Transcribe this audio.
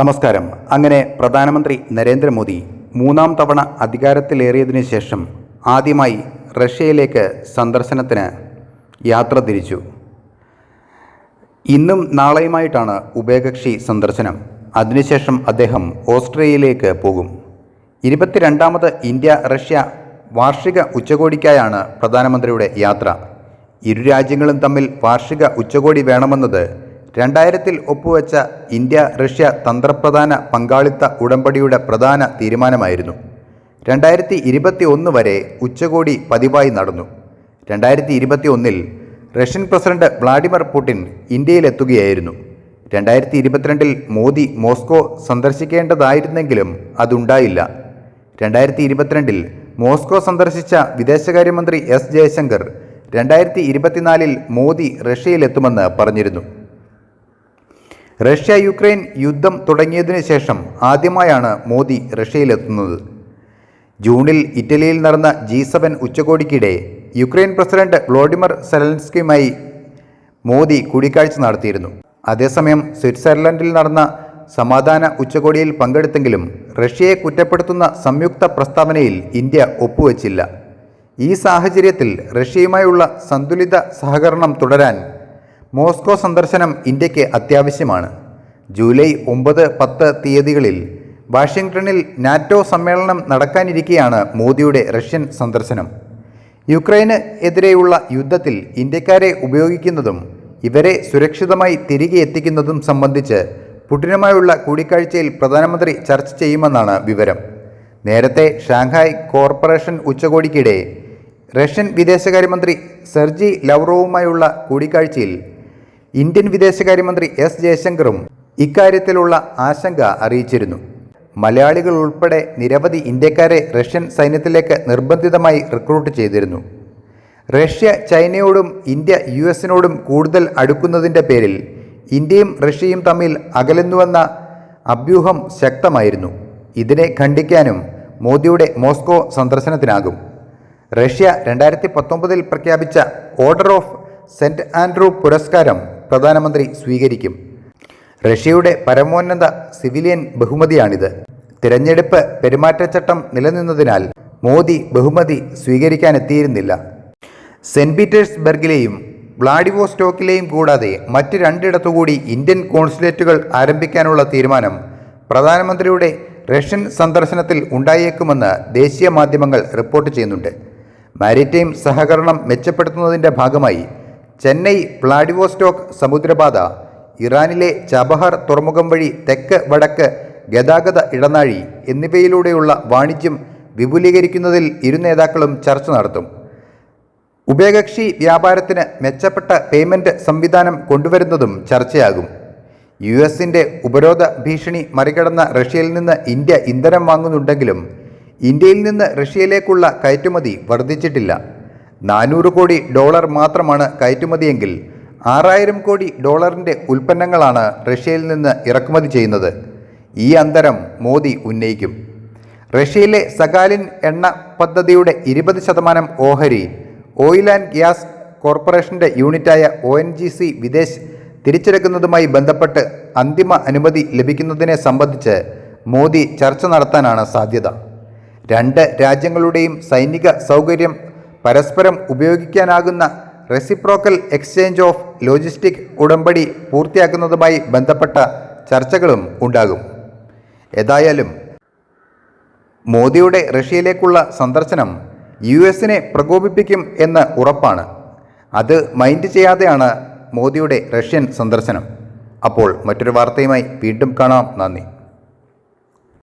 നമസ്കാരം. അങ്ങനെ പ്രധാനമന്ത്രി നരേന്ദ്രമോദി മൂന്നാം തവണ അധികാരത്തിലേറിയതിനു ശേഷം ആദ്യമായി റഷ്യയിലേക്ക് സന്ദർശനത്തിന് യാത്ര തിരിച്ചു. ഇന്നും നാളെയുമായിട്ടാണ് ഉഭയകക്ഷി സന്ദർശനം. അതിനുശേഷം അദ്ദേഹം ഓസ്ട്രേലിയയിലേക്ക് പോകും. ഇരുപത്തിരണ്ടാമത് ഇന്ത്യ റഷ്യ വാർഷിക ഉച്ചകോടിക്കായാണ് പ്രധാനമന്ത്രിയുടെ യാത്ര. ഇരു രാജ്യങ്ങളും തമ്മിൽ വാർഷിക ഉച്ചകോടി വേണമെന്നത് രണ്ടായിരത്തിൽ ഒപ്പുവെച്ച ഇന്ത്യ റഷ്യ തന്ത്രപ്രധാന പങ്കാളിത്ത ഉടമ്പടിയുടെ പ്രധാന തീരുമാനമായിരുന്നു. രണ്ടായിരത്തി ഇരുപത്തി ഒന്ന് വരെ ഉച്ചകോടി പതിവായി നടന്നു. രണ്ടായിരത്തി ഇരുപത്തി ഒന്നിൽ റഷ്യൻ പ്രസിഡന്റ് വ്ളാഡിമിർ പുടിൻ ഇന്ത്യയിലെത്തുകയായിരുന്നു. രണ്ടായിരത്തി ഇരുപത്തിരണ്ടിൽ മോദി മോസ്കോ സന്ദർശിക്കേണ്ടതായിരുന്നെങ്കിലും അതുണ്ടായില്ല. രണ്ടായിരത്തി ഇരുപത്തിരണ്ടിൽ മോസ്കോ സന്ദർശിച്ച വിദേശകാര്യമന്ത്രി എസ് ജയശങ്കർ രണ്ടായിരത്തി ഇരുപത്തിനാലിൽ മോദി റഷ്യയിലെത്തുമെന്ന് പറഞ്ഞിരുന്നു. റഷ്യ യുക്രൈൻ യുദ്ധം തുടങ്ങിയതിനു ശേഷം ആദ്യമായാണ് മോദി റഷ്യയിലെത്തുന്നത്. ജൂണിൽ ഇറ്റലിയിൽ നടന്ന ജി സെവൻ ഉച്ചകോടിക്കിടെ യുക്രൈൻ പ്രസിഡന്റ് വ്ളോഡിമർ സെലൻസ്കിയുമായി മോദി കൂടിക്കാഴ്ച നടത്തിയിരുന്നു. അതേസമയം സ്വിറ്റ്സർലൻഡിൽ നടന്ന സമാധാന ഉച്ചകോടിയിൽ പങ്കെടുത്തെങ്കിലും റഷ്യയെ കുറ്റപ്പെടുത്തുന്ന സംയുക്ത പ്രസ്താവനയിൽ ഇന്ത്യ ഒപ്പുവച്ചില്ല. ഈ സാഹചര്യത്തിൽ റഷ്യയുമായുള്ള സന്തുലിത സഹകരണം തുടരാൻ മോസ്കോ സന്ദർശനം ഇന്ത്യയ്ക്ക് അത്യാവശ്യമാണ്. ജൂലൈ ഒമ്പത് പത്ത് തീയതികളിൽ വാഷിംഗ്ടണിൽ നാറ്റോ സമ്മേളനം നടക്കാനിരിക്കെയാണ് മോദിയുടെ റഷ്യൻ സന്ദർശനം. യുക്രൈന് എതിരെയുള്ള യുദ്ധത്തിൽ ഇന്ത്യക്കാരെ ഉപയോഗിക്കുന്നതും ഇവരെ സുരക്ഷിതമായി തിരികെ എത്തിക്കുന്നതും സംബന്ധിച്ച് പുടിനുമായുള്ള കൂടിക്കാഴ്ചയിൽ പ്രധാനമന്ത്രി ചർച്ച ചെയ്യുമെന്നാണ് വിവരം. നേരത്തെ ഷാങ്ഹായ് കോർപ്പറേഷൻ ഉച്ചകോടിക്കിടെ റഷ്യൻ വിദേശകാര്യമന്ത്രി സെർജി ലവ്റോവുമായുള്ള കൂടിക്കാഴ്ചയിൽ ഇന്ത്യൻ വിദേശകാര്യമന്ത്രി എസ് ജയശങ്കറും ഇക്കാര്യത്തിലുള്ള ആശങ്ക അറിയിച്ചിരുന്നു. മലയാളികൾ ഉൾപ്പെടെ നിരവധി ഇന്ത്യക്കാരെ റഷ്യൻ സൈന്യത്തിലേക്ക് നിർബന്ധിതമായി റിക്രൂട്ട് ചെയ്തിരുന്നു. റഷ്യ ചൈനയോടും ഇന്ത്യ യു എസിനോടും കൂടുതൽ അടുക്കുന്നതിന്റെ പേരിൽ ഇന്ത്യയും റഷ്യയും തമ്മിൽ അകലുന്നുവെന്ന അഭ്യൂഹം ശക്തമായിരുന്നു. ഇതിനെ ഖണ്ഡിക്കാനും മോദിയുടെ മോസ്കോ സന്ദർശനത്തിനാകും. റഷ്യ രണ്ടായിരത്തി പത്തൊമ്പതിൽ പ്രഖ്യാപിച്ച ഓർഡർ ഓഫ് സെന്റ് ആൻഡ്രൂ പുരസ്കാരം പ്രധാനമന്ത്രി സ്വീകരിക്കും. റഷ്യയുടെ പരമോന്നത സിവിലിയൻ ബഹുമതിയാണിത്. തിരഞ്ഞെടുപ്പ് പെരുമാറ്റച്ചട്ടം നിലനിന്നതിനാൽ മോദി ബഹുമതി സ്വീകരിക്കാനെത്തിയിരുന്നില്ല. സെന്റ് പീറ്റേഴ്സ്ബർഗിലെയും വ്ളാഡിവോസ്റ്റോക്കിലെയും കൂടാതെ മറ്റ് രണ്ടിടത്തുകൂടി ഇന്ത്യൻ കോൺസുലേറ്റുകൾ ആരംഭിക്കാനുള്ള തീരുമാനം പ്രധാനമന്ത്രിയുടെ റഷ്യൻ സന്ദർശനത്തിൽ ഉണ്ടായേക്കുമെന്ന് ദേശീയ മാധ്യമങ്ങൾ റിപ്പോർട്ട് ചെയ്യുന്നുണ്ട്. മാരിടൈം സഹകരണം മെച്ചപ്പെടുത്തുന്നതിന്റെ ഭാഗമായി ചെന്നൈ വ്ളാഡിവോസ്റ്റോക്ക് സമുദ്രപാത ഇറാനിലെ ചബഹർ തുറമുഖം വഴി തെക്ക് വടക്ക് ഗതാഗത ഇടനാഴി എന്നിവയിലൂടെയുള്ള വാണിജ്യം വിപുലീകരിക്കുന്നതിൽ ഇരു നേതാക്കളും ചർച്ച നടത്തും. ഉഭയകക്ഷി വ്യാപാരത്തിന് മെച്ചപ്പെട്ട പേയ്മെന്റ് സംവിധാനം കൊണ്ടുവരുന്നതും ചർച്ചയാകും. യു എസിന്റെ ഉപരോധ ഭീഷണി മറികടന്ന റഷ്യയിൽ നിന്ന് ഇന്ത്യ ഇന്ധനം വാങ്ങുന്നുണ്ടെങ്കിലും ഇന്ത്യയിൽ നിന്ന് റഷ്യയിലേക്കുള്ള കയറ്റുമതി വർദ്ധിച്ചിട്ടില്ല. നാനൂറ് കോടി ഡോളർ മാത്രമാണ് കയറ്റുമതിയെങ്കിൽ ആറായിരം കോടി ഡോളറിന്റെ ഉൽപ്പന്നങ്ങളാണ് റഷ്യയിൽ നിന്ന് ഇറക്കുമതി ചെയ്യുന്നത്. ഈ അന്തരം മോദി ഉന്നയിക്കും. റഷ്യയിലെ സകാലിൻ എണ്ണ പദ്ധതിയുടെ ഇരുപത് ശതമാനം ഓഹരി ഓയിൽ ആൻഡ് ഗ്യാസ് കോർപ്പറേഷന്റെ യൂണിറ്റായ O N G C Videsh തിരിച്ചെടുക്കുന്നതുമായി ബന്ധപ്പെട്ട് അന്തിമ അനുമതി ലഭിക്കുന്നതിനെ സംബന്ധിച്ച് മോദി ചർച്ച നടത്താനാണ് സാധ്യത. രണ്ട് രാജ്യങ്ങളുടെയും സൈനിക സൗകര്യം പരസ്പരം ഉപയോഗിക്കാനാകുന്ന റെസിപ്രോക്കൽ എക്സ്ചേഞ്ച് ഓഫ് ലോജിസ്റ്റിക് ഉടമ്പടി പൂർത്തിയാക്കുന്നതുമായി ബന്ധപ്പെട്ട ചർച്ചകളും ഉണ്ടാകും. ഏതായാലും മോദിയുടെ റഷ്യയിലേക്കുള്ള സന്ദർശനം യു എസിനെ പ്രകോപിപ്പിക്കും എന്ന് ഉറപ്പാണ്. അത് മൈൻഡ് ചെയ്യാതെയാണ് മോദിയുടെ റഷ്യൻ സന്ദർശനം. അപ്പോൾ മറ്റൊരു വാർത്തയുമായി വീണ്ടും കാണാം. നന്ദി.